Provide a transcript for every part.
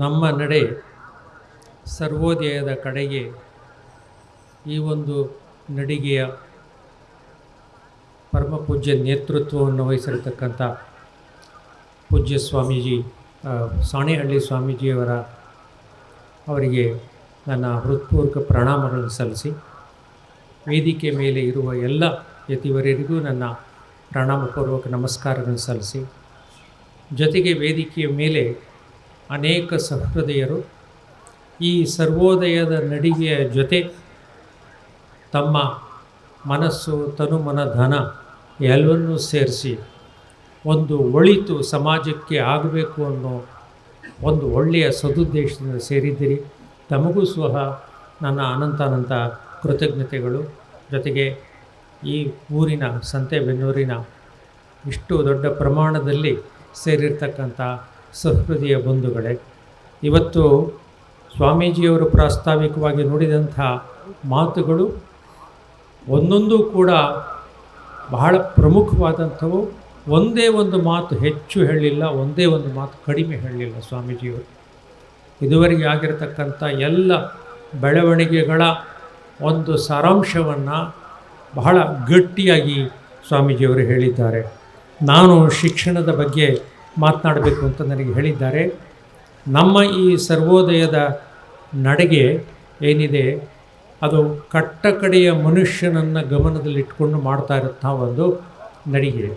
ನಮ್ಮ ನಡೆ ಸರ್ವೋದಯದ ಕಡೆಗೆ ಈ ಒಂದು ನಡಿಗೆಯ ಪರಮ ಪೂಜ್ಯ ನೇತೃತ್ವವನ್ನು ವಹಿಸಿರತಕ್ಕಂಥ ಪೂಜ್ಯ ಸ್ವಾಮೀಜಿ ಸಾಣೇಹಳ್ಳಿ ಸ್ವಾಮೀಜಿಯವರ ಅವರಿಗೆ ನನ್ನ ಹೃತ್ಪೂರ್ವಕ ಪ್ರಣಾಮಗಳನ್ನು ಸಲ್ಲಿಸಿ, ವೇದಿಕೆ ಮೇಲೆ ಇರುವ ಎಲ್ಲ ಯತಿವರರಿಗೂ ನನ್ನ ಪ್ರಣಾಮಪೂರ್ವಕ ನಮಸ್ಕಾರಗಳನ್ನು ಸಲ್ಲಿಸಿ, ಜೊತೆಗೆ ವೇದಿಕೆಯ ಮೇಲೆ ಅನೇಕ ಸಹೃದಯರು ಈ ಸರ್ವೋದಯದ ನಡಿಗೆಯ ಜೊತೆ ತಮ್ಮ ಮನಸ್ಸು, ತನು ಮನ, ಧನ ಎಲ್ಲವನ್ನೂ ಸೇರಿಸಿ ಒಂದು ಒಳಿತು ಸಮಾಜಕ್ಕೆ ಆಗಬೇಕು ಅನ್ನೋ ಒಂದು ಒಳ್ಳೆಯ ಸದುದ್ದೇಶದಿಂದ ಸೇರಿದ್ದೀರಿ. ತಮಗೂ ಸಹ ನನ್ನ ಅನಂತಾನಂತ ಕೃತಜ್ಞತೆಗಳು. ಜೊತೆಗೆ ಈ ಊರಿನ ಸಂತೆಬೆನ್ನೂರಿನ ಇಷ್ಟು ದೊಡ್ಡ ಪ್ರಮಾಣದಲ್ಲಿ ಸೇರಿರ್ತಕ್ಕಂಥ ಸಹೃದಯ ಬಂಧುಗಳೇ, ಇವತ್ತು ಸ್ವಾಮೀಜಿಯವರು ಪ್ರಾಸ್ತಾವಿಕವಾಗಿ ನೋಡಿದಂಥ ಮಾತುಗಳು ಒಂದೊಂದು ಕೂಡ ಬಹಳ ಪ್ರಮುಖವಾದಂಥವು. ಒಂದೇ ಒಂದು ಮಾತು ಹೆಚ್ಚು ಹೇಳಲಿಲ್ಲ, ಒಂದೇ ಒಂದು ಮಾತು ಕಡಿಮೆ ಹೇಳಲಿಲ್ಲ ಸ್ವಾಮೀಜಿಯವರು. ಇದುವರೆಗೆ ಆಗಿರತಕ್ಕಂಥ ಎಲ್ಲ ಬೆಳವಣಿಗೆಗಳ ಒಂದು ಸಾರಾಂಶವನ್ನು ಬಹಳ ಗಟ್ಟಿಯಾಗಿ ಸ್ವಾಮೀಜಿಯವರು ಹೇಳಿದ್ದಾರೆ. ನಾನು ಶಿಕ್ಷಣದ ಬಗ್ಗೆ ಮಾತನಾಡಬೇಕು ಅಂತ ನನಗೆ ಹೇಳಿದ್ದಾರೆ. ನಮ್ಮ ಈ ಸರ್ವೋದಯದ ನಡೆಗೆ ಏನಿದೆ, ಅದು ಕಟ್ಟಕಡೆಯ ಮನುಷ್ಯನನ್ನು ಗಮನದಲ್ಲಿಟ್ಕೊಂಡು ಮಾಡ್ತಾ ಇರುವಂಥ ಒಂದು ನಡಿಗೆ.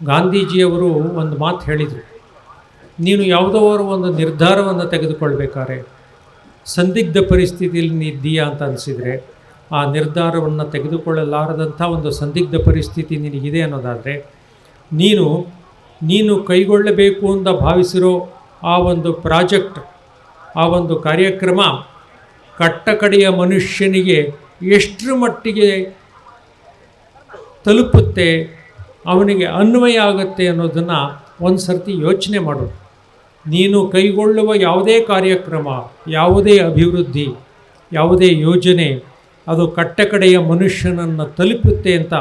ಗಾಂಧೀಜಿಯವರು ಒಂದು ಮಾತು ಹೇಳಿದರು, ನೀನು ಯಾವುದೋ ಒಂದು ನಿರ್ಧಾರವನ್ನು ತೆಗೆದುಕೊಳ್ಬೇಕಾದ್ರೆ, ಸಂದಿಗ್ಧ ಪರಿಸ್ಥಿತಿಯಲ್ಲಿ ನೀದ್ದೀಯಾ ಅಂತ ಅನಿಸಿದರೆ, ಆ ನಿರ್ಧಾರವನ್ನು ತೆಗೆದುಕೊಳ್ಳಲಾರದಂಥ ಒಂದು ಸಂದಿಗ್ಧ ಪರಿಸ್ಥಿತಿ ನಿನಗಿದೆ ಅನ್ನೋದಾದರೆ, ನೀನು ನೀನು ಕೈಗೊಳ್ಳಬೇಕು ಅಂತ ಭಾವಿಸಿರೋ ಆ ಒಂದು ಪ್ರಾಜೆಕ್ಟ್, ಆ ಒಂದು ಕಾರ್ಯಕ್ರಮ ಕಟ್ಟಕಡೆಯ ಮನುಷ್ಯನಿಗೆ ಎಷ್ಟರ ಮಟ್ಟಿಗೆ ತಲುಪುತ್ತೆ, ಅವನಿಗೆ ಅನ್ವಯ ಆಗುತ್ತೆ ಅನ್ನೋದನ್ನು ಒಂದು ಸರ್ತಿ ಯೋಚನೆ ಮಾಡು. ನೀನು ಕೈಗೊಳ್ಳುವ ಯಾವುದೇ ಕಾರ್ಯಕ್ರಮ, ಯಾವುದೇ ಅಭಿವೃದ್ಧಿ, ಯಾವುದೇ ಯೋಜನೆ ಅದು ಕಟ್ಟಕಡೆಯ ಮನುಷ್ಯನನ್ನು ತಲುಪುತ್ತೆ ಅಂತ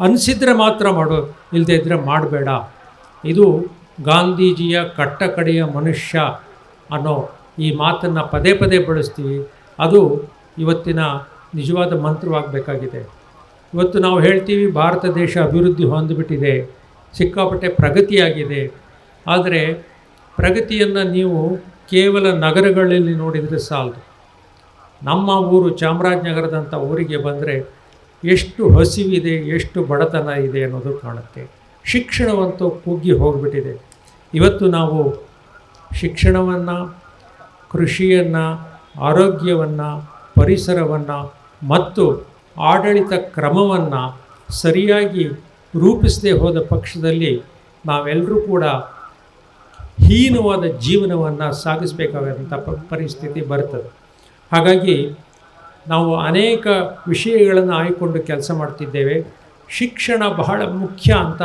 ಅನಿಸಿದರೆ ಮಾತ್ರ ಮಾಡು ಇಲ್ಲದೇ ಇದ್ದರೆ ಮಾಡಬೇಡ. ಇದು ಗಾಂಧೀಜಿಯ ಕಟ್ಟಕಡೆಯ ಮನುಷ್ಯ ಅನ್ನೋ ಈ ಮಾತನ್ನು ಪದೇ ಪದೇ ಬಳಸ್ತೀವಿ. ಅದು ಇವತ್ತಿನ ನಿಜವಾದ ಮಂತ್ರವಾಗಬೇಕಾಗಿದೆ. ಇವತ್ತು ನಾವು ಹೇಳ್ತೀವಿ, ಭಾರತ ದೇಶ ಅಭಿವೃದ್ಧಿ ಹೊಂದಿಬಿಟ್ಟಿದೆ, ಸಿಕ್ಕಾಪಟ್ಟೆ ಪ್ರಗತಿಯಾಗಿದೆ. ಆದರೆ ಪ್ರಗತಿಯನ್ನು ನೀವು ಕೇವಲ ನಗರಗಳಲ್ಲಿ ನೋಡಿದರೆ ಸಾಲದು. ನಮ್ಮ ಊರು ಚಾಮರಾಜನಗರದಂಥ ಊರಿಗೆ ಬಂದರೆ ಎಷ್ಟು ಹಸಿವಿದೆ, ಎಷ್ಟು ಬಡತನ ಇದೆ ಅನ್ನೋದು ಕಾಣುತ್ತೆ. ಶಿಕ್ಷಣವಂತೂ ಕುಗ್ಗಿ ಹೋಗಿಬಿಟ್ಟಿದೆ. ಇವತ್ತು ನಾವು ಶಿಕ್ಷಣವನ್ನು, ಕೃಷಿಯನ್ನು, ಆರೋಗ್ಯವನ್ನು, ಪರಿಸರವನ್ನು ಮತ್ತು ಆಡಳಿತ ಕ್ರಮವನ್ನು ಸರಿಯಾಗಿ ರೂಪಿಸದೇ ಹೋದ ಪಕ್ಷದಲ್ಲಿ ನಾವೆಲ್ಲರೂ ಕೂಡ ಹೀನವಾದ ಜೀವನವನ್ನು ಸಾಗಿಸಬೇಕಾದಂಥ ಪರಿಸ್ಥಿತಿ ಬರ್ತದೆ. ಹಾಗಾಗಿ ನಾವು ಅನೇಕ ವಿಷಯಗಳನ್ನು ಆಯ್ಕೊಂಡು ಕೆಲಸ ಮಾಡ್ತಿದ್ದೇವೆ. ಶಿಕ್ಷಣ ಬಹಳ ಮುಖ್ಯ ಅಂತ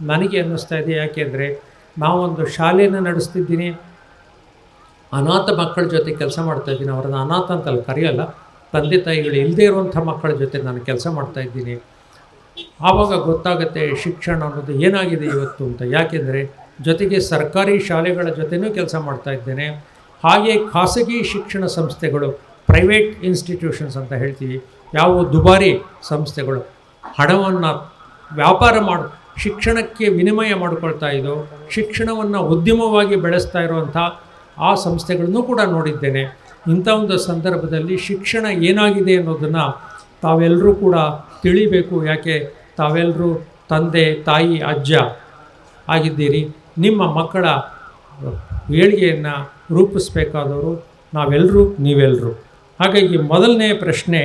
ನನಗೆ ಅನ್ನಿಸ್ತಾ ಇದೆ ಯಾಕೆಂದರೆ ನಾವೊಂದು ಶಾಲೆಯನ್ನು ನಡೆಸ್ತಿದ್ದೀನಿ. ಅನಾಥ ಮಕ್ಕಳ ಜೊತೆ ಕೆಲಸ ಮಾಡ್ತಾ ಇದ್ದೀನಿ. ಅವರನ್ನು ಅನಾಥ ಅಂತ ಅಲ್ಲಿ ಕರೆಯಲ್ಲ. ತಂದೆ ತಾಯಿಗಳು ಇಲ್ಲದೇ ಇರುವಂಥ ಮಕ್ಕಳ ಜೊತೆ ನಾನು ಕೆಲಸ ಮಾಡ್ತಾ ಇದ್ದೀನಿ. ಆವಾಗ ಗೊತ್ತಾಗುತ್ತೆ ಶಿಕ್ಷಣ ಅನ್ನೋದು ಏನಾಗಿದೆ ಇವತ್ತು ಅಂತ. ಯಾಕೆಂದರೆ ಜೊತೆಗೆ ಸರ್ಕಾರಿ ಶಾಲೆಗಳ ಜೊತೆನೂ ಕೆಲಸ ಮಾಡ್ತಾ ಇದ್ದೇನೆ. ಹಾಗೆ ಖಾಸಗಿ ಶಿಕ್ಷಣ ಸಂಸ್ಥೆಗಳು, ಪ್ರೈವೇಟ್ ಇನ್ಸ್ಟಿಟ್ಯೂಷನ್ಸ್ ಅಂತ ಹೇಳ್ತೀವಿ. ಯಾವ ದುಬಾರಿ ಸಂಸ್ಥೆಗಳು. ಹಣವನ್ನು ವ್ಯಾಪಾರ ಮಾಡು ಶಿಕ್ಷಣಕ್ಕೆ ವಿನಿಮಯ ಮಾಡಿಕೊಳ್ತಾ ಇದ್ದೋ, ಶಿಕ್ಷಣವನ್ನು ಉದ್ಯಮವಾಗಿ ಬೆಳೆಸ್ತಾ ಇರುವಂಥ ಆ ಸಂಸ್ಥೆಗಳನ್ನು ಕೂಡ ನೋಡಿದ್ದೇನೆ. ಇಂಥ ಒಂದು ಸಂದರ್ಭದಲ್ಲಿ ಶಿಕ್ಷಣ ಏನಾಗಿದೆ ಅನ್ನೋದನ್ನು ತಾವೆಲ್ಲರೂ ಕೂಡ ತಿಳಿಬೇಕು. ಯಾಕೆ? ತಾವೆಲ್ಲರೂ ತಂದೆ, ತಾಯಿ, ಅಜ್ಜ ಆಗಿದ್ದೀರಿ. ನಿಮ್ಮ ಮಕ್ಕಳ ಏಳಿಗೆಯನ್ನು ರೂಪಿಸಬೇಕಾದವರು ನಾವೆಲ್ಲರೂ ನೀವೆಲ್ಲರೂ ಹಾಗಾಗಿ ಮೊದಲನೇ ಪ್ರಶ್ನೆ,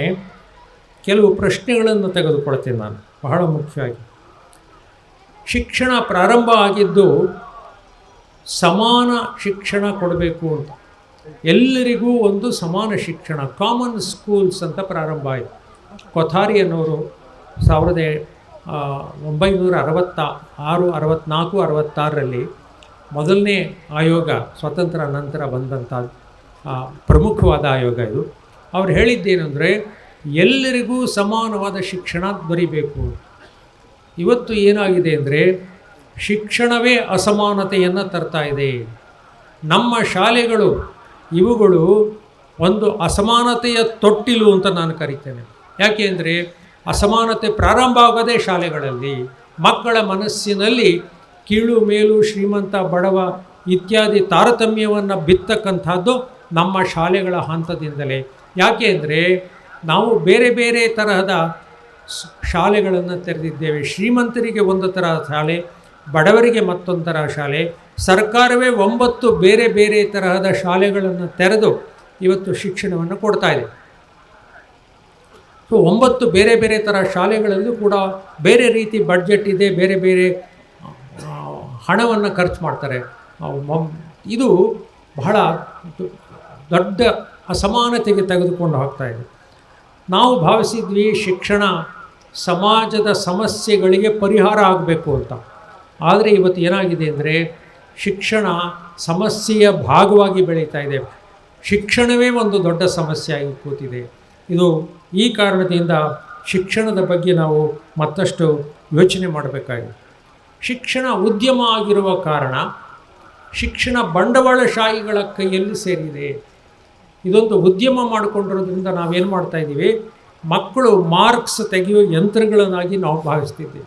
ಕೆಲವು ಪ್ರಶ್ನೆಗಳನ್ನು ತೆಗೆದುಕೊಳ್ತೀನಿ ನಾನು, ಬಹಳ ಮುಖ್ಯವಾಗಿ. ಶಿಕ್ಷಣ ಪ್ರಾರಂಭ ಆಗಿದ್ದು ಸಮಾನ ಶಿಕ್ಷಣ ಕೊಡಬೇಕು ಅಂತ. ಎಲ್ಲರಿಗೂ ಒಂದು ಸಮಾನ ಶಿಕ್ಷಣ ಕಾಮನ್ ಸ್ಕೂಲ್ಸ್ ಅಂತ ಪ್ರಾರಂಭ ಆಯಿತು. ಕೊಥಾರಿ ಅನ್ನೋರು ಸಾವಿರದ ಒಂಬೈನೂರ ಅರವತ್ತ ಆರು ಅರವತ್ತ್ನಾಲ್ಕು ಅರವತ್ತಾರರಲ್ಲಿ ಮೊದಲನೇ ಆಯೋಗ ಸ್ವತಂತ್ರ ನಂತರ ಬಂದಂಥ ಪ್ರಮುಖವಾದ ಆಯೋಗ ಇದು. ಅವ್ರು ಹೇಳಿದ್ದೇನೆಂದರೆ, ಎಲ್ಲರಿಗೂ ಸಮಾನವಾದ ಶಿಕ್ಷಣ ದೊರಿಬೇಕು ಇವತ್ತು ಏನಾಗಿದೆ ಅಂದರೆ ಶಿಕ್ಷಣವೇ ಅಸಮಾನತೆಯನ್ನು ತರ್ತಾ ಇದೆ. ನಮ್ಮ ಶಾಲೆಗಳು ಇವುಗಳು ಒಂದು ಅಸಮಾನತೆಯ ತೊಟ್ಟಿಲು ಅಂತ ನಾನು ಕರಿತೇನೆ. ಯಾಕೆ ಅಂದರೆ ಅಸಮಾನತೆ ಪ್ರಾರಂಭ ಆಗದೆ ಶಾಲೆಗಳಲ್ಲಿ ಮಕ್ಕಳ ಮನಸ್ಸಿನಲ್ಲಿ ಕೀಳು ಮೇಲು ಶ್ರೀಮಂತ ಬಡವ ಇತ್ಯಾದಿ ತಾರತಮ್ಯವನ್ನು ಬಿತ್ತಕ್ಕಂಥದ್ದು ನಮ್ಮ ಶಾಲೆಗಳ ಹಂತದಿಂದಲೇ. ಯಾಕೆ ಅಂದರೆ ನಾವು ಬೇರೆ ಬೇರೆ ತರಹದ ಶಾಲೆಗಳನ್ನು ತೆರೆದಿದ್ದೇವೆ. ಶ್ರೀಮಂತರಿಗೆ ಒಂದು ಥರ ಶಾಲೆ, ಬಡವರಿಗೆ ಮತ್ತೊಂದು ಥರ ಶಾಲೆ, ಸರ್ಕಾರವೇ ಒಂಬತ್ತು ಬೇರೆ ಬೇರೆ ತರಹದ ಶಾಲೆಗಳನ್ನು ತೆರೆದು ಇವತ್ತು ಶಿಕ್ಷಣವನ್ನು ಕೊಡ್ತಾ ಇದೆ. ಸೊ, ಒಂಬತ್ತು ಬೇರೆ ಬೇರೆ ಥರ ಶಾಲೆಗಳಲ್ಲೂ ಕೂಡ ಬೇರೆ ರೀತಿ ಬಡ್ಜೆಟ್ ಇದೆ, ಬೇರೆ ಬೇರೆ ಹಣವನ್ನು ಖರ್ಚು ಮಾಡ್ತಾರೆ. ಇದು ಬಹಳ ದೊಡ್ಡ ಅಸಮಾನತೆಗೆ ತೆಗೆದುಕೊಂಡು ಹೋಗ್ತಾ ಇದೆ. ನಾವು ಭಾವಿಸಿದ್ವಿ ಶಿಕ್ಷಣ ಸಮಾಜದ ಸಮಸ್ಯೆಗಳಿಗೆ ಪರಿಹಾರ ಆಗಬೇಕು ಅಂತ. ಆದರೆ ಇವತ್ತು ಏನಾಗಿದೆ ಅಂದರೆ ಶಿಕ್ಷಣ ಸಮಸ್ಯೆಯ ಭಾಗವಾಗಿ ಬೆಳೀತಾ ಇದೆ. ಶಿಕ್ಷಣವೇ ಒಂದು ದೊಡ್ಡ ಸಮಸ್ಯೆ ಆಗಿ ಕೂತಿದೆ. ಇದು ಈ ಕಾರಣದಿಂದ ಶಿಕ್ಷಣದ ಬಗ್ಗೆ ನಾವು ಮತ್ತಷ್ಟು ಯೋಚನೆ ಮಾಡಬೇಕಾಗಿದೆ. ಶಿಕ್ಷಣ ಉದ್ಯಮ ಆಗಿರುವ ಕಾರಣ ಶಿಕ್ಷಣ ಬಂಡವಾಳಶಾಹಿಗಳ ಕೈಯಲ್ಲಿ ಸೇರಿದೆ. ಇದೊಂದು ಉದ್ಯಮ ಮಾಡಿಕೊಂಡಿರೋದ್ರಿಂದ ನಾವೇನು ಮಾಡ್ತಾ ಇದ್ದೀವಿ ಮಕ್ಕಳು ಮಾರ್ಕ್ಸ್ ತೆಗೆಯುವ ಯಂತ್ರಗಳನ್ನಾಗಿ ನಾವು ಭಾವಿಸ್ತಿದ್ದೀವಿ.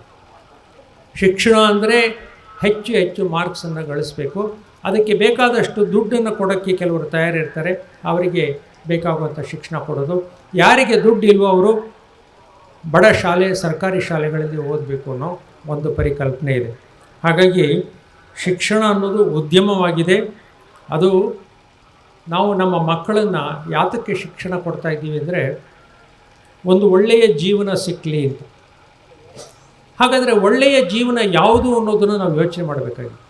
ಶಿಕ್ಷಣ ಅಂದರೆ ಹೆಚ್ಚು ಹೆಚ್ಚು ಮಾರ್ಕ್ಸನ್ನು ಗಳಿಸಬೇಕು. ಅದಕ್ಕೆ ಬೇಕಾದಷ್ಟು ದುಡ್ಡನ್ನು ಕೊಡೋಕ್ಕೆ ಕೆಲವರು ತಯಾರಿರ್ತಾರೆ. ಅವರಿಗೆ ಬೇಕಾಗುವಂಥ ಶಿಕ್ಷಣ ಕೊಡೋದು. ಯಾರಿಗೆ ದುಡ್ಡು ಇಲ್ವೋ ಅವರು ಬಡ ಶಾಲೆ, ಸರ್ಕಾರಿ ಶಾಲೆಗಳಲ್ಲಿ ಓದಬೇಕು ಅನ್ನೋ ಒಂದು ಪರಿಕಲ್ಪನೆ ಇದೆ. ಹಾಗಾಗಿ ಶಿಕ್ಷಣ ಅನ್ನೋದು ಉದ್ಯಮವಾಗಿದೆ. ಅದು ನಾವು ನಮ್ಮ ಮಕ್ಕಳನ್ನು ಯಾತಕ್ಕೆ ಶಿಕ್ಷಣ ಕೊಡ್ತಾ ಇದ್ದೀವಿ ಅಂದರೆ ಒಂದು ಒಳ್ಳೆಯ ಜೀವನ ಸಿಕ್ಕಲಿ ಅಂತ. ಹಾಗಾದರೆ ಒಳ್ಳೆಯ ಜೀವನ ಯಾವುದು ಅನ್ನೋದನ್ನು ನಾವು ಯೋಚನೆ ಮಾಡಬೇಕಾಗಿದೆ.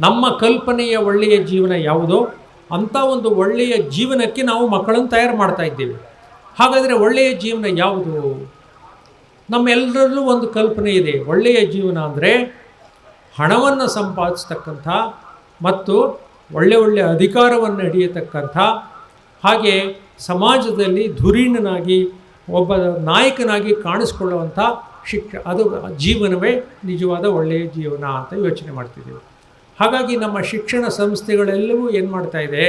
ನಮ್ಮ ಕಲ್ಪನೆಯ ಒಳ್ಳೆಯ ಜೀವನ ಯಾವುದೋ ಅಂಥ ಒಂದು ಒಳ್ಳೆಯ ಜೀವನಕ್ಕೆ ನಾವು ಮಕ್ಕಳನ್ನು ತಯಾರು ಮಾಡ್ತಾ ಇದ್ದೇವೆ. ಹಾಗಾದರೆ ಒಳ್ಳೆಯ ಜೀವನ ಯಾವುದು? ನಮ್ಮೆಲ್ಲರಲ್ಲೂ ಒಂದು ಕಲ್ಪನೆ ಇದೆ. ಒಳ್ಳೆಯ ಜೀವನ ಅಂದರೆ ಹಣವನ್ನು ಸಂಪಾದಿಸ್ತಕ್ಕಂಥ ಮತ್ತು ಒಳ್ಳೆ ಒಳ್ಳೆಯ ಅಧಿಕಾರವನ್ನು ಹಿಡಿಯತಕ್ಕಂಥ ಹಾಗೆ ಸಮಾಜದಲ್ಲಿ ಧುರೀಣನಾಗಿ, ಒಬ್ಬ ನಾಯಕನಾಗಿ ಕಾಣಿಸ್ಕೊಳ್ಳುವಂಥ ಶಿಕ್ಷ, ಅದು ಜೀವನವೇ ನಿಜವಾದ ಒಳ್ಳೆಯ ಜೀವನ ಅಂತ ಯೋಚನೆ ಮಾಡ್ತಿದ್ದೀವಿ. ಹಾಗಾಗಿ ನಮ್ಮ ಶಿಕ್ಷಣ ಸಂಸ್ಥೆಗಳೆಲ್ಲವೂ ಏನು ಮಾಡ್ತಾ ಇದೆ?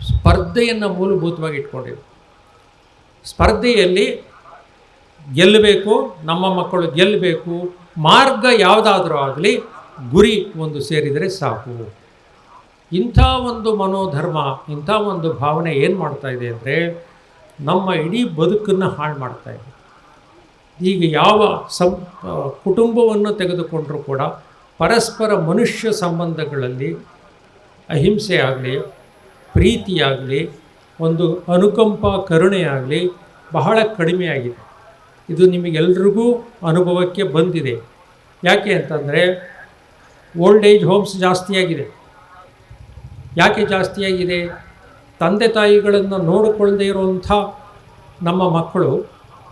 ಸ್ಪರ್ಧೆಯನ್ನು ಮೂಲಭೂತವಾಗಿ ಇಟ್ಕೊಂಡಿವೆ. ಸ್ಪರ್ಧೆಯಲ್ಲಿ ಗೆಲ್ಲಬೇಕು, ನಮ್ಮ ಮಕ್ಕಳು ಗೆಲ್ಲಬೇಕು, ಮಾರ್ಗ ಯಾವುದಾದ್ರೂ ಆಗಲಿ ಗುರಿ ಒಂದು ಸೇರಿದರೆ ಸಾಕು. ಇಂಥ ಒಂದು ಮನೋಧರ್ಮ, ಇಂಥ ಒಂದು ಭಾವನೆ ಏನು ಮಾಡ್ತಾ ಇದೆ ಅಂದರೆ ನಮ್ಮ ಇಡೀ ಬದುಕನ್ನು ಹಾಳು ಮಾಡ್ತಾ ಇದೆ. ಈಗ ಯಾವ ಸಂ ಕುಟುಂಬವನ್ನು ತೆಗೆದುಕೊಂಡರೂ ಕೂಡ ಪರಸ್ಪರ ಮನುಷ್ಯ ಸಂಬಂಧಗಳಲ್ಲಿ ಅಹಿಂಸೆ ಆಗಲಿ ಪ್ರೀತಿಯಾಗಲಿ ಒಂದು ಅನುಕಂಪ ಕರುಣೆಯಾಗಲಿ ಆಗಲಿ ಬಹಳ ಕಡಿಮೆಯಾಗಿದೆ ಇದು ನಿಮಗೆಲ್ರಿಗೂ ಅನುಭವಕ್ಕೆ ಬಂದಿದೆ. ಯಾಕೆ ಅಂತಂದರೆ ಓಲ್ಡ್ ಏಜ್ ಹೋಮ್ಸ್ ಜಾಸ್ತಿಯಾಗಿದೆ ಯಾಕೆ ಜಾಸ್ತಿಯಾಗಿದೆ? ತಂದೆ ತಾಯಿಗಳನ್ನು ನೋಡಿಕೊಳ್ಳದೆ ಇರುವಂಥ ನಮ್ಮ ಮಕ್ಕಳು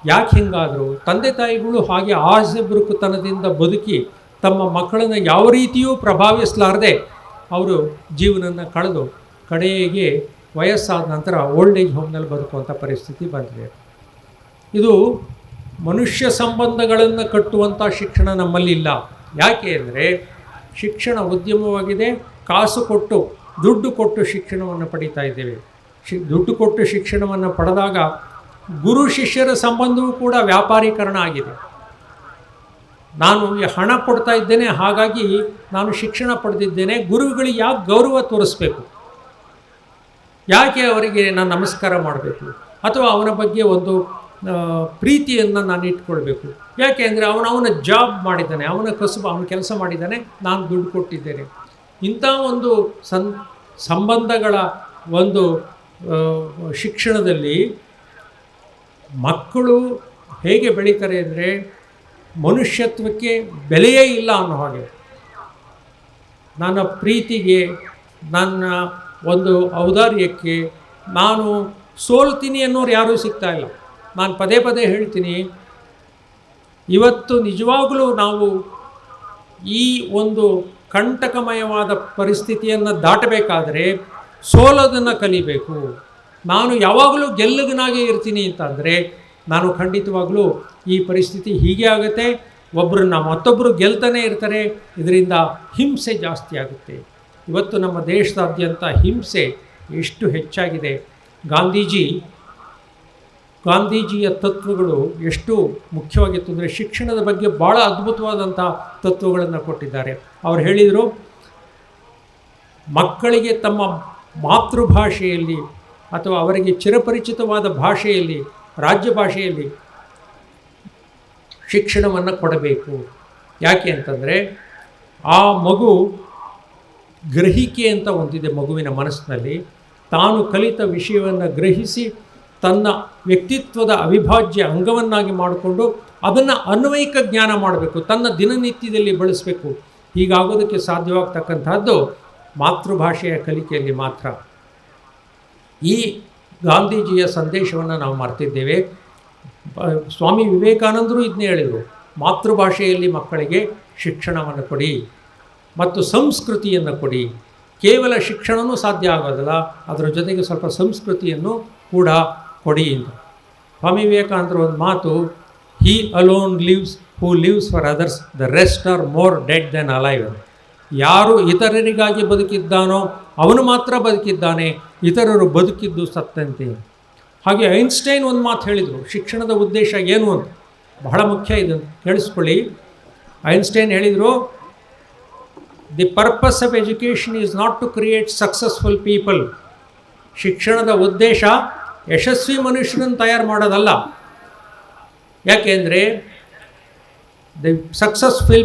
ಯಾಕೆ ಹಿಂಗಾದರು? ತಂದೆ ತಾಯಿಗಳು ಹಾಗೆ ಆಸೆ ಬುರುಕುತನದಿಂದ ಬದುಕಿ ತಮ್ಮ ಮಕ್ಕಳನ್ನು ಯಾವ ರೀತಿಯೂ ಪ್ರಭಾವಿಸಲಾರದೆ ಅವರು ಜೀವನನ ಕಳೆದು ಕಡೆಗೆ ವಯಸ್ಸಾದ ನಂತರ ಓಲ್ಡ್ ಏಜ್ ಹೋಮ್ನಲ್ಲಿ ಬದುಕುವಂಥ ಪರಿಸ್ಥಿತಿ ಬಂದಿದೆ. ಇದು ಮನುಷ್ಯ ಸಂಬಂಧಗಳನ್ನು ಕಟ್ಟುವಂಥ ಶಿಕ್ಷಣ ನಮ್ಮಲ್ಲಿ ಇಲ್ಲ. ಯಾಕೆ ಅಂದರೆ ಶಿಕ್ಷಣ ಉದ್ಯಮವಾಗಿದೆ, ಕಾಸು ಕೊಟ್ಟು ದುಡ್ಡು ಕೊಟ್ಟು ಶಿಕ್ಷಣವನ್ನು ಪಡೀತಾ ಇದ್ದೇವೆ. ಶಿ, ದುಡ್ಡು ಕೊಟ್ಟು ಶಿಕ್ಷಣವನ್ನು ಪಡೆದಾಗ ಗುರು ಶಿಷ್ಯರ ಸಂಬಂಧವೂ ಕೂಡ ವ್ಯಾಪಾರೀಕರಣ ಆಗಿದೆ. ನಾನು ಹಣ ಕೊಡ್ತಾ ಇದ್ದೇನೆ, ಹಾಗಾಗಿ ನಾನು ಶಿಕ್ಷಣ ಪಡೆದಿದ್ದೇನೆ, ಗುರುಗಳಿಗೆ ಯಾವ ಗೌರವ ತೋರಿಸ್ಬೇಕು? ಯಾಕೆ ಅವರಿಗೆ ನಾನು ನಮಸ್ಕಾರ ಮಾಡಬೇಕು? ಅಥವಾ ಅವನ ಬಗ್ಗೆ ಒಂದು ಪ್ರೀತಿಯನ್ನು ನಾನು ಇಟ್ಕೊಳ್ಬೇಕು? ಯಾಕೆ ಅಂದರೆ ಅವನು ಅವನ ಜಾಬ್ ಮಾಡಿದ್ದಾನೆ, ಅವನ ಕಸುಬು, ಅವನ ಕೆಲಸ ಮಾಡಿದ್ದಾನೆ, ನಾನು ದುಡ್ಡು ಕೊಟ್ಟಿದ್ದೇನೆ. ಇಂಥ ಒಂದು ಸನ್, ಸಂಬಂಧಗಳ ಒಂದು ಶಿಕ್ಷಣದಲ್ಲಿ ಮಕ್ಕಳು ಹೇಗೆ ಬೆಳೀತಾರೆ ಅಂದರೆ ಮನುಷ್ಯತ್ವಕ್ಕೆ ಬೆಲೆಯೇ ಇಲ್ಲ ಅನ್ನೋ ಹಾಗೆ. ನನ್ನ ಪ್ರೀತಿಗೆ, ನನ್ನ ಒಂದು ಔದಾರ್ಯಕ್ಕೆ ನಾನು ಸೋಲ್ತೀನಿ ಅನ್ನೋರು ಯಾರೂ ಸಿಗ್ತಾ ಇಲ್ಲ. ನಾನು ಪದೇ ಪದೇ ಹೇಳ್ತೀನಿ, ಇವತ್ತು ನಿಜವಾಗಲೂ ನಾವು ಈ ಒಂದು ಕಂಟಕಮಯವಾದ ಪರಿಸ್ಥಿತಿಯನ್ನು ದಾಟಬೇಕಾದರೆ ಸೋಲೋದನ್ನು ಕಲಿಬೇಕು. ನಾನು ಯಾವಾಗಲೂ ಗೆಲ್ಲಗನಾಗೇ ಇರ್ತೀನಿ ಅಂತಂದರೆ ನಾನು ಖಂಡಿತವಾಗಲೂ ಈ ಪರಿಸ್ಥಿತಿ ಹೀಗೆ ಆಗುತ್ತೆ. ಒಬ್ಬರನ್ನ ಮತ್ತೊಬ್ಬರು ಗೆಲ್ತಾನೆ ಇರ್ತಾರೆ. ಇದರಿಂದ ಹಿಂಸೆ ಜಾಸ್ತಿ ಆಗುತ್ತೆ. ಇವತ್ತು ನಮ್ಮ ದೇಶದಾದ್ಯಂತ ಹಿಂಸೆ ಎಷ್ಟು ಹೆಚ್ಚಾಗಿದೆ. ಗಾಂಧೀಜಿ ಗಾಂಧೀಜಿಯ ತತ್ವಗಳು ಎಷ್ಟು ಮುಖ್ಯವಾಗಿತ್ತು ಅಂದರೆ ಶಿಕ್ಷಣದ ಬಗ್ಗೆ ಭಾಳ ಅದ್ಭುತವಾದಂಥ ತತ್ವಗಳನ್ನು ಕೊಟ್ಟಿದ್ದಾರೆ. ಅವ್ರು ಹೇಳಿದರು, ಮಕ್ಕಳಿಗೆ ತಮ್ಮ ಮಾತೃಭಾಷೆಯಲ್ಲಿ ಅಥವಾ ಅವರಿಗೆ ಚಿರಪರಿಚಿತವಾದ ಭಾಷೆಯಲ್ಲಿ, ರಾಜ್ಯ ಭಾಷೆಯಲ್ಲಿ ಶಿಕ್ಷಣವನ್ನು ಕೊಡಬೇಕು. ಯಾಕೆ ಅಂತಂದರೆ ಆ ಮಗು ಗ್ರಹಿಕೆ ಅಂತ ಒಂದಿದೆ ಮಗುವಿನ ಮನಸ್ಸಿನಲ್ಲಿ. ತಾನು ಕಲಿತ ವಿಷಯವನ್ನು ಗ್ರಹಿಸಿ ತನ್ನ ವ್ಯಕ್ತಿತ್ವದ ಅವಿಭಾಜ್ಯ ಅಂಗವನ್ನಾಗಿ ಮಾಡಿಕೊಂಡು ಅದನ್ನು ಅನ್ವಯಿಕ ಜ್ಞಾನ ಮಾಡಬೇಕು, ತನ್ನ ದಿನನಿತ್ಯದಲ್ಲಿ ಬಳಸಬೇಕು. ಹೀಗಾಗೋದಕ್ಕೆ ಸಾಧ್ಯವಾಗ್ತಕ್ಕಂಥದ್ದು ಮಾತೃಭಾಷೆಯ ಕಲಿಕೆಯಲ್ಲಿ ಮಾತ್ರ. ಈ ಗಾಂಧೀಜಿಯ ಸಂದೇಶವನ್ನು ನಾವು ಮರ್ತಿದ್ದೇವೆ. ಸ್ವಾಮಿ ವಿವೇಕಾನಂದರು ಇದನ್ನೇ ಹೇಳಿದರು, ಮಾತೃಭಾಷೆಯಲ್ಲಿ ಮಕ್ಕಳಿಗೆ ಶಿಕ್ಷಣವನ್ನು ಕೊಡಿ ಮತ್ತು ಸಂಸ್ಕೃತಿಯನ್ನು ಕೊಡಿ. ಕೇವಲ ಶಿಕ್ಷಣವೂ ಸಾಧ್ಯ ಆಗೋದಿಲ್ಲ, ಅದರ ಜೊತೆಗೆ ಸ್ವಲ್ಪ ಸಂಸ್ಕೃತಿಯನ್ನು ಕೂಡ ಕೊಡಿ ಅಂತ ಸ್ವಾಮಿ ವಿವೇಕಾನಂದರು ಒಂದು ಮಾತು he alone lives who lives for others the rest are more dead than alive ಯಾರು ಇತರರಿಗಾಗಿ ಬದುಕಿದ್ದಾನೋ, ಅವನು ಮಾತ್ರ ಬದುಕಿದ್ದಾನೆ, ಇತರರು ಬದುಕಿದ್ದು ಸತ್ತಂತೆ. ಹಾಗೆ ಐನ್ಸ್ಟೈನ್ ಒಂದು ಮಾತು ಹೇಳಿದರು, ಶಿಕ್ಷಣದ ಉದ್ದೇಶ ಏನು ಅಂತ. ಬಹಳ ಮುಖ್ಯ ಇದು, ಕೇಳಿಸ್ಕೊಳ್ಳಿ. ಐನ್ಸ್ಟೈನ್ ಹೇಳಿದರು the purpose of education is not to create successful people ಶಿಕ್ಷಣದ ಉದ್ದೇಶ ಯಶಸ್ವಿ ಮನುಷ್ಯನನ್ನು ತಯಾರು ಮಾಡೋದಲ್ಲ. ಯಾಕೆಂದರೆ the successful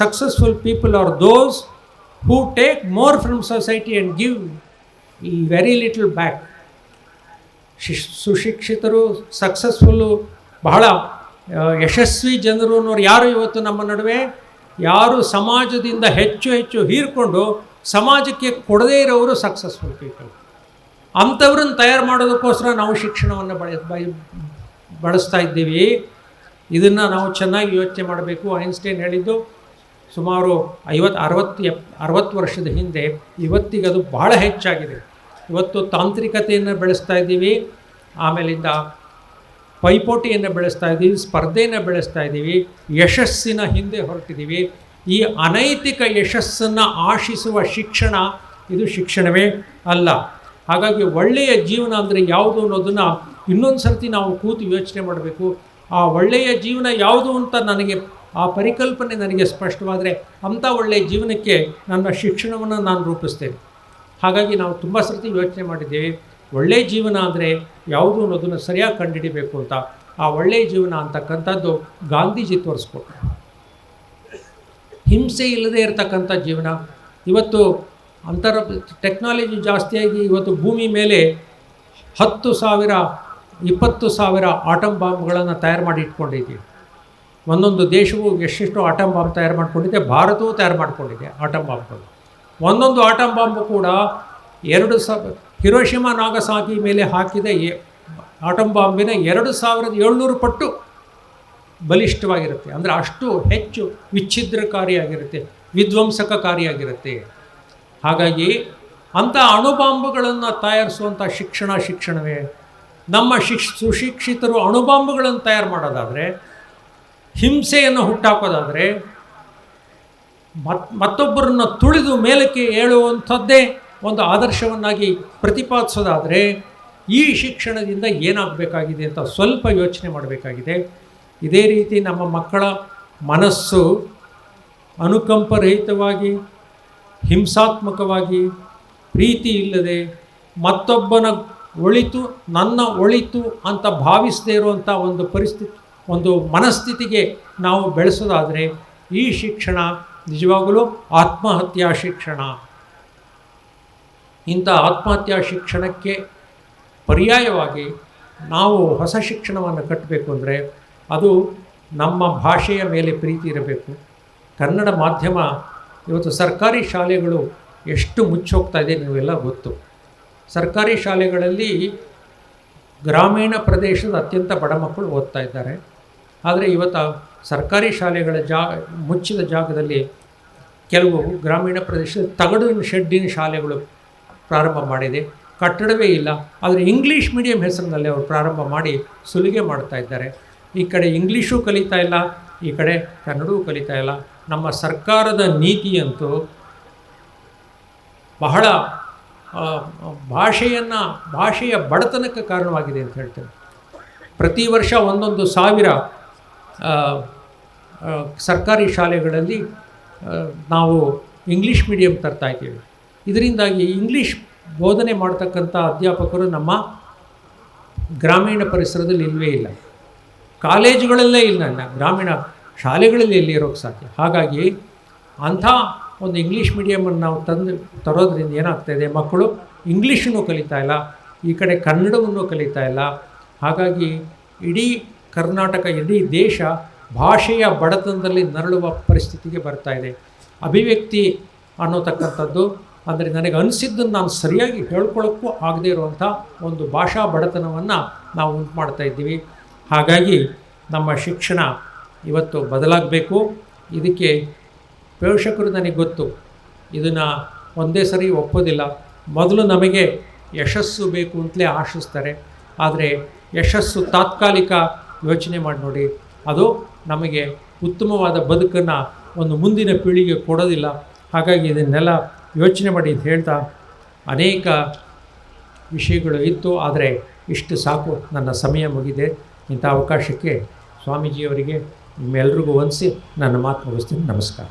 successful people are those who take more from society and give very little back ಶಿಶ್ ಸುಶಿಕ್ಷಿತರು ಸಕ್ಸಸ್ಫುಲ್ಲು ಬಹಳ ಯಶಸ್ವಿ ಜನರು ಅನ್ನೋರು ಯಾರು ಇವತ್ತು ನಮ್ಮ ನಡುವೆ? ಯಾರು ಸಮಾಜದಿಂದ ಹೆಚ್ಚು ಹೆಚ್ಚು ಹೀರಿಕೊಂಡು ಸಮಾಜಕ್ಕೆ ಕೊಡದೇ ಇರೋರು ಸಕ್ಸಸ್ಫುಲ್ ಪೀಪಲ್ ಅಂಥವ್ರನ್ನ ತಯಾರು ಮಾಡೋದಕ್ಕೋಸ್ಕರ ನಾವು ಶಿಕ್ಷಣವನ್ನು ಬಳ ಬಳಸ್ತಾ ಇದ್ದೀವಿ. ಇದನ್ನು ನಾವು ಚೆನ್ನಾಗಿ ಯೋಚನೆ ಮಾಡಬೇಕು. ಐನ್ಸ್ಟೈನ್ ಹೇಳಿದ್ದು ಸುಮಾರು ಐವತ್ತು ಅರವತ್ತು, ಎಪ್, ಅರವತ್ತು ವರ್ಷದ ಹಿಂದೆ ಇವತ್ತಿಗೆ ಅದು ಬಹಳ ಹೆಚ್ಚಾಗಿದೆ. ಇವತ್ತು ತಾಂತ್ರಿಕತೆಯನ್ನು ಬೆಳೆಸ್ತಾ ಇದ್ದೀವಿ. ಆಮೇಲಿಂದ ಪೈಪೋಟಿಯನ್ನು ಬೆಳೆಸ್ತಾ ಇದ್ದೀವಿ, ಸ್ಪರ್ಧೆಯನ್ನು ಬೆಳೆಸ್ತಾ ಇದ್ದೀವಿ, ಯಶಸ್ಸಿನ ಹಿಂದೆ ಹೊರಟಿದ್ದೀವಿ. ಈ ಅನೈತಿಕ ಯಶಸ್ಸನ್ನು ಆಶಿಸುವ ಶಿಕ್ಷಣ ಇದು ಶಿಕ್ಷಣವೇ ಅಲ್ಲ. ಹಾಗಾಗಿ ಒಳ್ಳೆಯ ಜೀವನ ಅಂದರೆ ಯಾವುದು ಅನ್ನೋದನ್ನು ಇನ್ನೊಂದು ಸರ್ತಿ ನಾವು ಕೂತು ಯೋಚನೆ ಮಾಡಬೇಕು. ಆ ಒಳ್ಳೆಯ ಜೀವನ ಯಾವುದು ಅಂತ ನನಗೆ, ಆ ಪರಿಕಲ್ಪನೆ ನನಗೆ ಸ್ಪಷ್ಟವಾದರೆ ಅಂಥ ಒಳ್ಳೆಯ ಜೀವನಕ್ಕೆ ನನ್ನ ಶಿಕ್ಷಣವನ್ನು ನಾನು ರೂಪಿಸ್ತೇನೆ. ಹಾಗಾಗಿ ನಾವು ತುಂಬ ಸರ್ತಿ ಯೋಚನೆ ಮಾಡಿದ್ದೇವೆ ಒಳ್ಳೆಯ ಜೀವನ ಅಂದರೆ ಯಾವುದು ಅನ್ನೋದನ್ನು ಸರಿಯಾಗಿ ಕಂಡುಹಿಡಿಬೇಕು ಅಂತ. ಆ ಒಳ್ಳೆಯ ಜೀವನ ಅಂತಕ್ಕಂಥದ್ದು ಗಾಂಧೀಜಿ ತೋರಿಸ್ಕೊಟ್ರು. ಹಿಂಸೆ ಇಲ್ಲದೆ ಇರತಕ್ಕಂಥ ಜೀವನ. ಇವತ್ತು ಅಂತರ ಟೆಕ್ನಾಲಜಿ ಜಾಸ್ತಿಯಾಗಿ ಇವತ್ತು ಭೂಮಿ ಮೇಲೆ ಹತ್ತು ಸಾವಿರ, ಇಪ್ಪತ್ತು ಸಾವಿರ ಆಟಮ್ ಬಾಂಬ್ಗಳನ್ನು ತಯಾರು ಮಾಡಿ ಇಟ್ಕೊಂಡಿದ್ದೀವಿ ಒಂದೊಂದು ದೇಶವು ಎಷ್ಟೆಷ್ಟು ಆಟಮ್ ಬಾಂಬ್ ತಯಾರು ಮಾಡಿಕೊಂಡಿದೆ, ಭಾರತವೂ ತಯಾರು ಮಾಡಿಕೊಂಡಿದೆ ಆಟಮ್ ಬಾಂಬ್ಗಳು ಒಂದೊಂದು ಆಟಮ್ ಬಾಂಬ್ ಕೂಡ ಎರಡು ಸಾವಿರ ಹಿರೋಶಿಮಾ, ನಾಗಸಾಕಿ ಮೇಲೆ ಹಾಕಿದ ಎ- ಆಟಮ್ ಬಾಂಬಿನ ಎರಡು ಸಾವಿರದ ಏಳ್ನೂರು ಪಟ್ಟು ಬಲಿಷ್ಠವಾಗಿರುತ್ತೆ. ಅಂದರೆ ಅಷ್ಟು ಹೆಚ್ಚು ವಿಚ್ಛಿದ್ರಕಾರಿಯಾಗಿರುತ್ತೆ, ವಿಧ್ವಂಸಕಕಾರಿಯಾಗಿರುತ್ತೆ. ಹಾಗಾಗಿ ಅಂಥ ಅಣುಬಾಂಬುಗಳನ್ನು ತಯಾರಿಸುವಂಥ ಶಿಕ್ಷಣ ಶಿಕ್ಷಣವೇ. ನಮ್ಮ ಶಿಕ್ಷ, ಸುಶಿಕ್ಷಿತರು ಅಣುಬಾಂಬುಗಳನ್ನು ತಯಾರು ಮಾಡೋದಾದರೆ, ಹಿಂಸೆಯನ್ನು ಹುಟ್ಟಾಕೋದಾದರೆ, ಮತ್, ಮತ್ತೊಬ್ಬರನ್ನು ತುಳಿದು ಮೇಲಕ್ಕೆ ಹೇಳುವಂಥದ್ದೇ ಒಂದು ಆದರ್ಶವನ್ನಾಗಿ ಪ್ರತಿಪಾದಿಸೋದಾದರೆ, ಈ ಶಿಕ್ಷಣದಿಂದ ಏನಾಗಬೇಕಾಗಿದೆ ಅಂತ ಸ್ವಲ್ಪ ಯೋಚನೆ ಮಾಡಬೇಕಾಗಿದೆ. ಇದೇ ರೀತಿ ನಮ್ಮ ಮಕ್ಕಳ ಮನಸ್ಸು ಅನುಕಂಪರಹಿತವಾಗಿ ಹಿಂಸಾತ್ಮಕವಾಗಿ ಪ್ರೀತಿ ಇಲ್ಲದೆ ಮತ್ತೊಬ್ಬನ ಒಳಿತು, ನನ್ನ ಒಳಿತು ಅಂತ ಭಾವಿಸದೇ ಇರುವಂಥ ಒಂದು ಪರಿಸ್ಥಿತಿ, ಒಂದು ಮನಸ್ಥಿತಿಗೆ ನಾವು ಬೆಳೆಸೋದಾದರೆ ಈ ಶಿಕ್ಷಣ ನಿಜವಾಗಲೂ ಆತ್ಮಹತ್ಯಾ ಶಿಕ್ಷಣ. ಇಂಥ ಆತ್ಮಹತ್ಯಾ ಶಿಕ್ಷಣಕ್ಕೆ ಪರ್ಯಾಯವಾಗಿ ನಾವು ಹೊಸ ಶಿಕ್ಷಣವನ್ನು ಕಟ್ಟಬೇಕು ಅಂದರೆ ಅದು ನಮ್ಮ ಭಾಷೆಯ ಮೇಲೆ ಪ್ರೀತಿ ಇರಬೇಕು. ಕನ್ನಡ ಮಾಧ್ಯಮ ಇವತ್ತು ಸರ್ಕಾರಿ ಶಾಲೆಗಳು ಎಷ್ಟು ಮುಚ್ಚೋಗ್ತಾ ಇದೆ ನೀವೆಲ್ಲ ಗೊತ್ತು. ಸರ್ಕಾರಿ ಶಾಲೆಗಳಲ್ಲಿ ಗ್ರಾಮೀಣ ಪ್ರದೇಶದ ಅತ್ಯಂತ ಬಡ ಮಕ್ಕಳು ಓದ್ತಾ ಇದ್ದಾರೆ. ಆದರೆ ಇವತ್ತು ಸರ್ಕಾರಿ ಶಾಲೆಗಳ ಜಾ, ಮುಚ್ಚಿದ ಜಾಗದಲ್ಲಿ ಕೆಲವು ಗ್ರಾಮೀಣ ಪ್ರದೇಶದ ತಗಡಿನ ಶೆಡ್ಡಿನ ಶಾಲೆಗಳು ಪ್ರಾರಂಭ ಮಾಡಿದೆ. ಕಟ್ಟಡವೇ ಇಲ್ಲ, ಆದರೆ ಇಂಗ್ಲೀಷ್ ಮೀಡಿಯಂ ಹೆಸರಿನಲ್ಲಿ ಅವರು ಪ್ರಾರಂಭ ಮಾಡಿ ಸುಲಿಗೆ ಮಾಡ್ತಾ ಇದ್ದಾರೆ. ಈ ಕಡೆ ಇಂಗ್ಲೀಷು ಕಲಿತಾ ಇಲ್ಲ ಈ ಕಡೆ ಕನ್ನಡವೂ ಕಲಿತಾ ಇಲ್ಲ. ನಮ್ಮ ಸರ್ಕಾರದ ನೀತಿಯಂತೂ ಬಹಳ ಭಾಷೆಯನ್ನು, ಭಾಷೆಯ ಬಡತನಕ್ಕೆ ಕಾರಣವಾಗಿದೆ ಅಂತ ಹೇಳ್ತೇನೆ. ಪ್ರತಿ ವರ್ಷ ಒಂದೊಂದು ಸಾವಿರ ಸರ್ಕಾರಿ ಶಾಲೆಗಳಲ್ಲಿ ನಾವು ಇಂಗ್ಲೀಷ್ ಮೀಡಿಯಂ ತರ್ತಾ ಇದ್ದೀವಿ. ಇದರಿಂದಾಗಿ ಇಂಗ್ಲೀಷ್ ಬೋಧನೆ ಮಾಡ್ತಕ್ಕಂಥ ಅಧ್ಯಾಪಕರು ನಮ್ಮ ಗ್ರಾಮೀಣ ಪರಿಸರದಲ್ಲಿ ಇಲ್ಲವೇ ಇಲ್ಲ. ಕಾಲೇಜುಗಳಲ್ಲೇ ಇಲ್ಲ ನನ್ನ, ಗ್ರಾಮೀಣ ಶಾಲೆಗಳಲ್ಲಿ ಎಲ್ಲಿ ಇರೋಕ್ಕೆ ಸಾಧ್ಯ? ಹಾಗಾಗಿ ಅಂಥ ಒಂದು ಇಂಗ್ಲೀಷ್ ಮೀಡಿಯಮನ್ನು ನಾವು ತಂದು ತರೋದ್ರಿಂದ ಏನಾಗ್ತಾಯಿದೆ ಮಕ್ಕಳು ಇಂಗ್ಲೀಷನ್ನು ಕಲಿತಾ ಇಲ್ಲ, ಈ ಕಡೆ ಕನ್ನಡವನ್ನು ಕಲಿತಾ ಇಲ್ಲ. ಹಾಗಾಗಿ ಇಡೀ ಕರ್ನಾಟಕ, ಇಡೀ ದೇಶ ಭಾಷೆಯ ಬಡತನದಲ್ಲಿ ನರಳುವ ಪರಿಸ್ಥಿತಿಗೆ ಬರ್ತಾ ಇದೆ. ಅಭಿವ್ಯಕ್ತಿ ಅನ್ನೋತಕ್ಕಂಥದ್ದು, ಅಂದರೆ ನನಗೆ ಅನಿಸಿದ್ದನ್ನು ನಾನು ಸರಿಯಾಗಿ ಹೇಳ್ಕೊಳ್ಳೋಕ್ಕೂ ಆಗದೇ ಇರುವಂಥ ಒಂದು ಭಾಷಾ ಬಡತನವನ್ನು ನಾವು ಉಂಟು ಮಾಡ್ತಾ ಇದ್ದೀವಿ. ಹಾಗಾಗಿ ನಮ್ಮ ಶಿಕ್ಷಣ ಇವತ್ತು ಬದಲಾಗಬೇಕು. ಇದಕ್ಕೆ ಪೋಷಕರು ನನಗೆ ಗೊತ್ತು. ಇದನ್ನು ಒಂದೇ ಸರಿ ಒಪ್ಪೋದಿಲ್ಲ. ಮೊದಲು ನಮಗೆ ಯಶಸ್ಸು ಬೇಕು ಅಂತಲೇ ಆಶಿಸ್ತಾರೆ. ಆದರೆ ಯಶಸ್ಸು ತಾತ್ಕಾಲಿಕ ಯೋಚನೆ ಮಾಡಿ ನೋಡಿ. ಅದು ನಮಗೆ ಉತ್ತಮವಾದ ಬದುಕನ್ನು ಒಂದು ಮುಂದಿನ ಪೀಳಿಗೆ ಕೊಡೋದಿಲ್ಲ. ಹಾಗಾಗಿ ಇದನ್ನೆಲ್ಲ ಯೋಚನೆ ಮಾಡಿ ಅಂತ ಹೇಳ್ತಾ ಅನೇಕ ವಿಷಯಗಳು ಇತ್ತು. ಆದರೆ ಇಷ್ಟು ಸಾಕು. ನನ್ನ ಸಮಯ ಮುಗಿದೆ ಇಂಥ ಅವಕಾಶಕ್ಕೆ ಸ್ವಾಮೀಜಿಯವರಿಗೆ ನಿಮ್ಮೆಲ್ರಿಗೂ ವಂದಿಸಿ ನನ್ನ ಮಾತು ಮುಗಿಸ್ತೀನಿ. ನಮಸ್ಕಾರ.